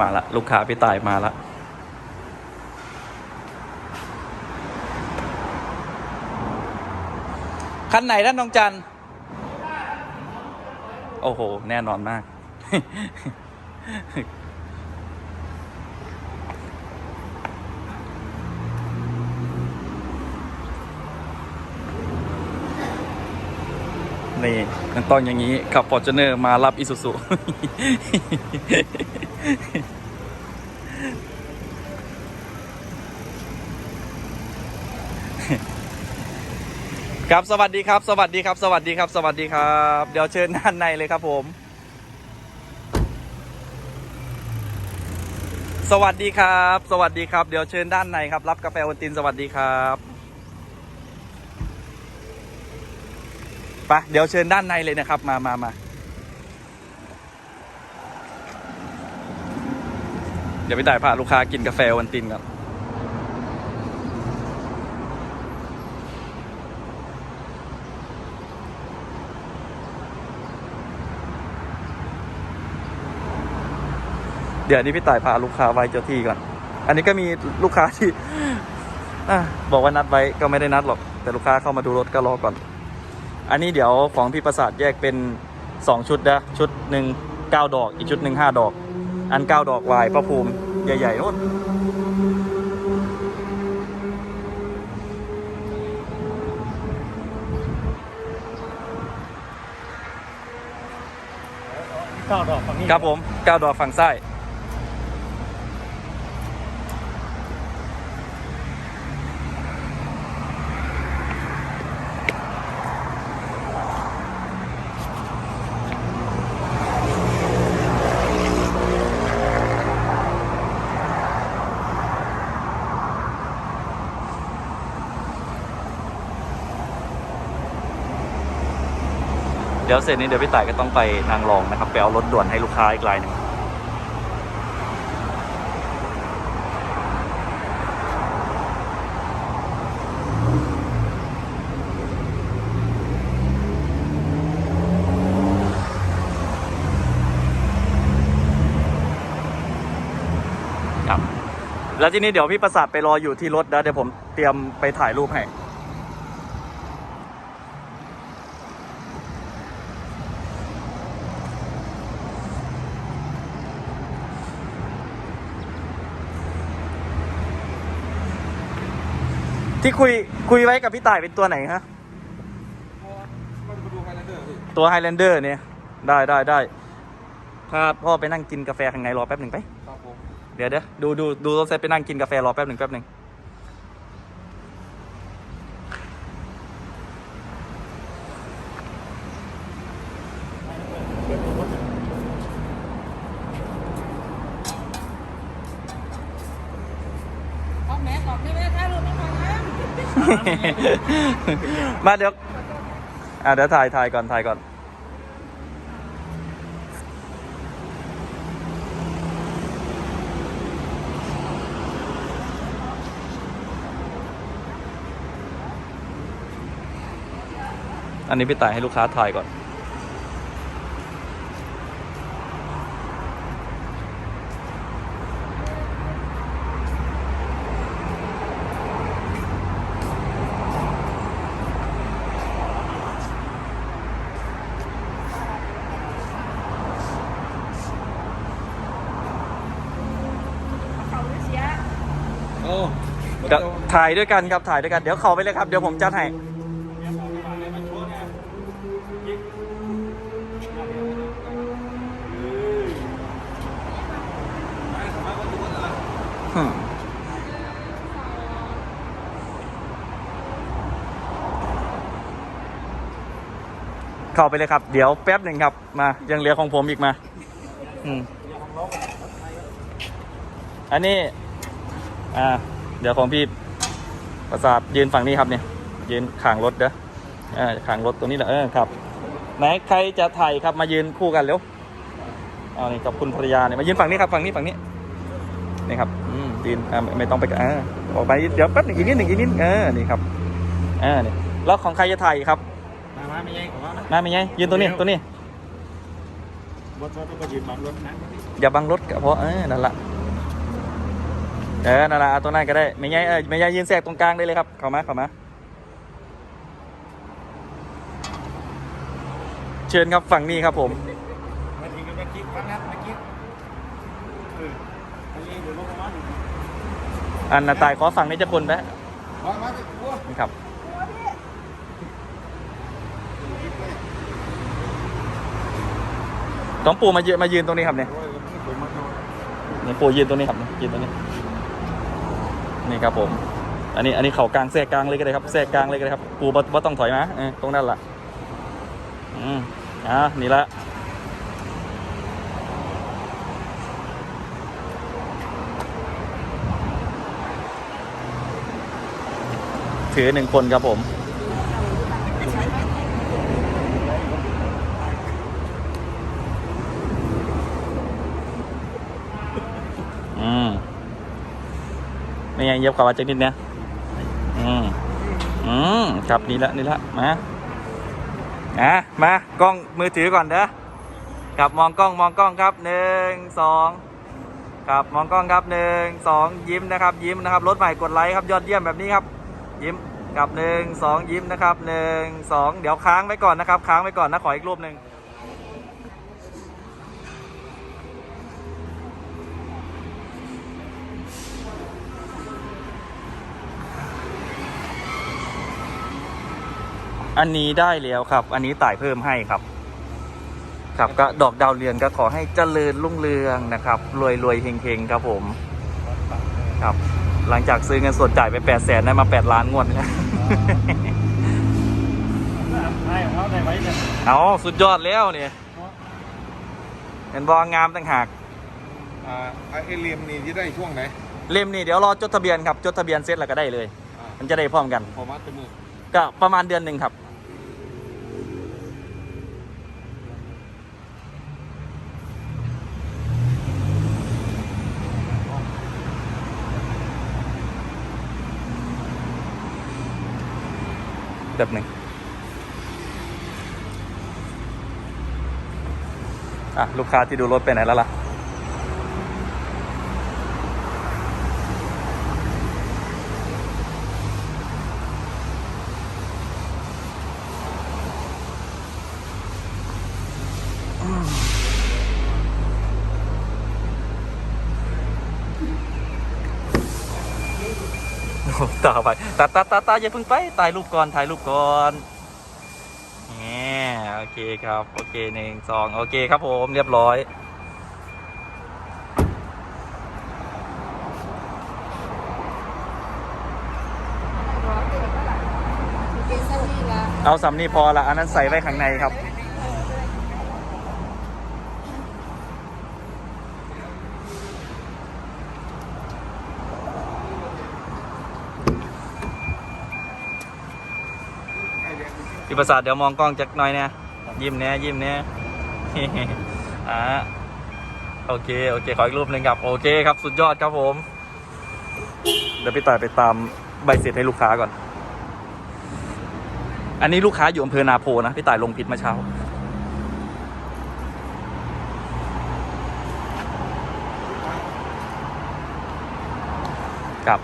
มาละ ลูกค้าพี่ตายมาละคันไหนด้านน้องจัน โอ้โห แน่นอนมาก นี่มันต้องอย่างนี้ขับฟอร์จูเนอร์มารับอิสุสุ ครับสวัสดีครับ สวัสดีครับ สวัสดีครับ สวัสดีครับ เดี๋ยวเชิญด้านในเลยครับผม สวัสดีครับ สวัสดีครับ เดี๋ยวเชิญด้านในครับ รับกาแฟวันตินสวัสดีครับไปเดี๋ยวเชิญด้านในเลยนะครับ มามามา เดี๋ยวไปต่ายพาลูกค้ากินกาแฟวันตินก่อนเดี๋ยวนี้พี่ต่ายพาลูกค้าไว้เจ้าที่ก่อน อันนี้ก็มีลูกค้าที่อบอกว่านัดไว้ก็ไม่ได้นัดหรอก แต่ลูกค้าเข้ามาดูรถก็รอก่อน อันนี้เดี๋ยวของพี่ประสาทแยกเป็นสองชุดนะ ชุดหนึ่งเก้าดอก อีกชุดหนึ่งห้าดอก อันเก้าดอกลายพระภูมิใหญ่ๆนู่นเก้าดอกฝั่งนี้ครับผมเก้าดอกฝั่งซ้าย เดี๋ยวเสร็จนี้เดี๋ยวพี่ต่ายก็ต้องไปนางรองนะครับไปเอารถด่วนให้ลูกค้าอีกรายหนึ่งครับ แล้วทีนี้เดี๋ยวพี่ประสาทไปรออยู่ที่รถนะเดี๋ยวผมเตรียมไปถ่ายรูปให้ ที่คุยคุยไว้กับพี่ต่ายเป็นตัวไหนฮะ ตัวไฮแลนเดอร์เนี่ย ได้ได้ได้พาพ่อไปนั่งกินกาแฟข้างในรอแป๊บหนึ่งไปครับผมเดี๋ยวเดี๋ยวดูดูดูรถเซตไปนั่งกินกาแฟรอแป๊บหนึ่งแป๊บหนึ่ง เอาแม่บอกนี่แม่ถ่ายรูปให้หน่อยนะ มาเดี๋ยวอะเดี๋ยวถ่ายถ่ายก่อนถ่ายก่อน อันนี้พี่ต่ายให้ลูกค้าถ่ายก่อน เขาเสีย โอ้ เดี๋ยวถ่ายด้วยกันครับถ่ายด้วยกันเดี๋ยวเขาไปเลยครับเดี๋ยวผมจัดให้เข้าไปเลยครับ เดี๋ยวแป๊บหนึ่งครับ มายังเหลือของผมอีกมา อืมอันนี้ อ่า เดี๋ยวของพี่ประสาทยืนฝั่งนี้ครับเนี่ยยืนข้างรถเด้อเออข้างรถตรงนี้แหละเออครับไหนใครจะถ่ายครับมายืนคู่กันเร็วเอานี่กับคุณภรรยาเนี่ยมายืนฝั่งนี้ครับฝั่งนี้ฝั่งนี้นี่ครับอืมยืนอ่าไม่ไม่ต้องไปกันอ่าออกไปเดี๋ยวแป๊บหนึ่งอีกนิดหนึ่งอีกนิดเออนี่ครับอ่านี่แล้วของใครจะถ่ายอีกครับมามาไม่ใช่ของว่านะมาไม่ไงยืนตัวนี้ตัวนี้รถรถก็ยืนบังรถนะอย่าบังรถก็เพราะเออนั่นละ เออนั่นละเอาตรงนั้นก็ได้ไม่ใช่เออไม่ใช่ยืนแทรกตรงกลางได้เลยครับ เข้ามาเข้ามา เชิญครับฝั่งนี้ครับผม มาถึงกันเมื่อกี้ฟังนะเมื่อกี้เอออันนี้เดี๋ยวลงมาอันนาตายขอฝั่งนี้จะคนแปะมามาสิกลัวนี่ครับต้องปูมาเยืนมายืนตรงนี้ครับเนี่ยโอ้ยผมมาโดนนี่ปูยืนตรงนี้ครับยืนตรงนี้ นี่ครับผม อันนี้อันนี้เขากลางแทรกกลางเลยก็ได้ครับแทรกกลางเลยก็ได้ครับปูบ่บ่ต้องถอยมาตรงนั้นล่ะอืมอ่านี่ละถือหนึ่งคนครับผม ไม่ไงเย็บกว่าจากนิดเนี้ยอืมอืมครับนี่ละนี่ละมาอะมากล้องมือถือก่อนเด้อครับมองกล้องมองกล้องครับหนึ่งสองครับมองกล้องครับหนึ่งสองยิ้มนะครับ ยิ้มนะครับรถใหม่กดไลค์ครับยอดเยี่ยมแบบนี้ครับ ยิ้มกับหนึ่งสองยิ้มนะครับหนึ่งสองเดี๋ยวค้างไว้ก่อนนะครับ ค้างไว้ก่อนนะขออีกรูปหนึ่ง อันนี้ได้แล้วครับ อันนี้ต่ายเพิ่มให้ครับ ครับก็ดอกดาวเรืองก็ขอให้เจริญรุ่งเรืองนะครับ รวยรวยเฮงเฮงครับผม ครับ หลังจากซื้อเงินสดจ่ายไปแปดแสนได้มาแปดล้านงวดนะให้ของเขาได้ไว้เนี่ยเอาสุดยอดแล้วเนี่ยเห็นบองามต่างหากอ่าไอเลียมนี่ที่ได้ช่วงไหนเล่มนี่เดี๋ยวรอจดทะเบียนครับ จดทะเบียนเสร็จแล้วก็ได้เลยอ่ามันจะได้พร้อมกันพอมัดจมูกก็ประมาณเดือนหนึ่งครับ แบบหนึ่งอะลูกค้าที่ดูรถไปไหนแล้วล่ะ ต่อไปตาตาตาตาอย่าเพิ่งไปถ่ายรูปก่อนถ่ายรูปก่อนแหมโอเคครับ โอเคหนึ่งสองโอเคครับผมเรียบร้อยเอาสำนีพอละอันนั้นใส่ไว้ข้างในครับ พี่ประสาทเดี๋ยวมองกล้องจักหน่อยเนี่ยยิ้มเนี่ยยิ้มเนี่ยอ่าโอเค โอเค ขออีกรูปหนึ่งครับ โอเคครับ สุดยอดครับผม เดี๋ยวพี่ต่ายไปตามใบเสร็จให้ลูกค้าก่อน อันนี้ลูกค้าอยู่อำเภอนาโพนะ พี่ต่ายลงผิดมื่อเช้า ครับ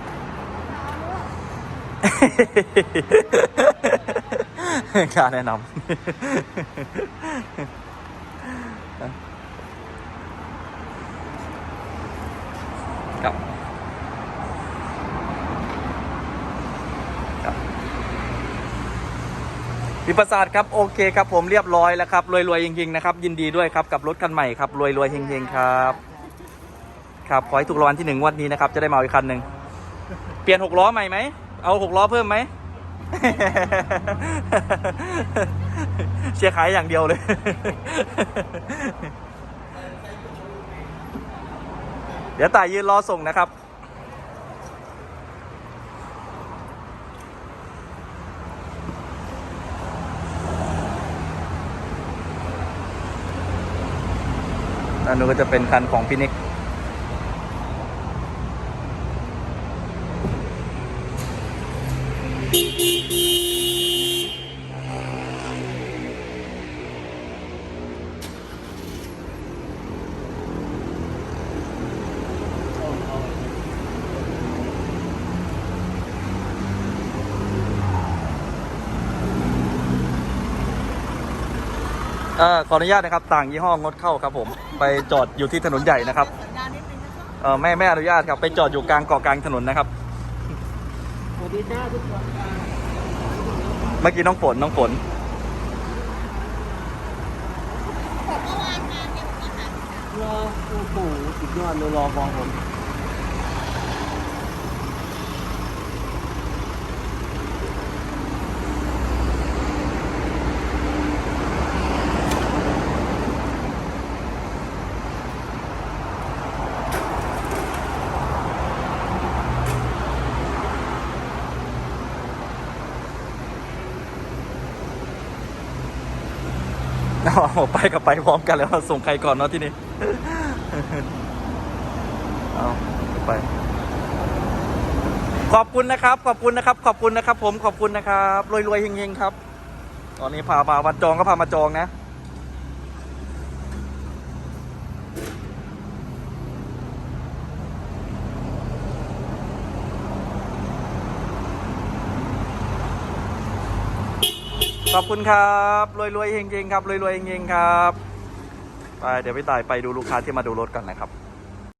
การแนะนำครับครับพิประสาทครับ โอเคครับผมเรียบร้อยแล้วครับ รวยรวยๆจริงๆนะครับ ยินดีด้วยครับ กับรถคันใหม่ครับ รวยรวยเฮงๆครับ ครับขอให้ถูกรางวัลที่หนึ่งวันนี้นะครับ จะได้มาอาอีกคันหนึ่งเปลี่ยนหกล้อใหม่ไหมเอาหกล้อเพิ่มไหม เชียร์ขายอย่างเดียวเลย เดี๋ยวต่ายยืนรอส่งนะครับ อันนู้นก็จะเป็นคันของพี่นิก เออขออนุญาตนะครับต่างยี่ห้องดเข้าครับผมไปจอดอยู่ที่ถนนใหญ่นะครับสัญญาณนิดนึงนะคะเออไม่ไม่อนุญาตครับไปจอดอยู่กลางเกาะกลางถนนนะครับสวัสดีจ้าทุกคนเมื่อกี้น้องฝนน้องฝนผมเมื่อวานมาเนี่ยผมมาหารอโอ้โหสุดยอดเลยรอมองผม อ๋อไปกับไปพร้อมกันแล้วส่งใครก่อนเนาะที่นี่เอาไป ขอบคุณนะครับ ขอบคุณนะครับ ขอบคุณนะครับ ผมขอบคุณนะครับรวยรวยๆเฮงๆครับ ตอนนี้พามาวันจองก็พามาจองนะ ขอบคุณครับรวยรวยๆเฮงๆครับรวยรวยๆเฮงๆครับไปเดี๋ยวพี่ตายไปดูลูกค้าที่มาดูรถกันนะครับ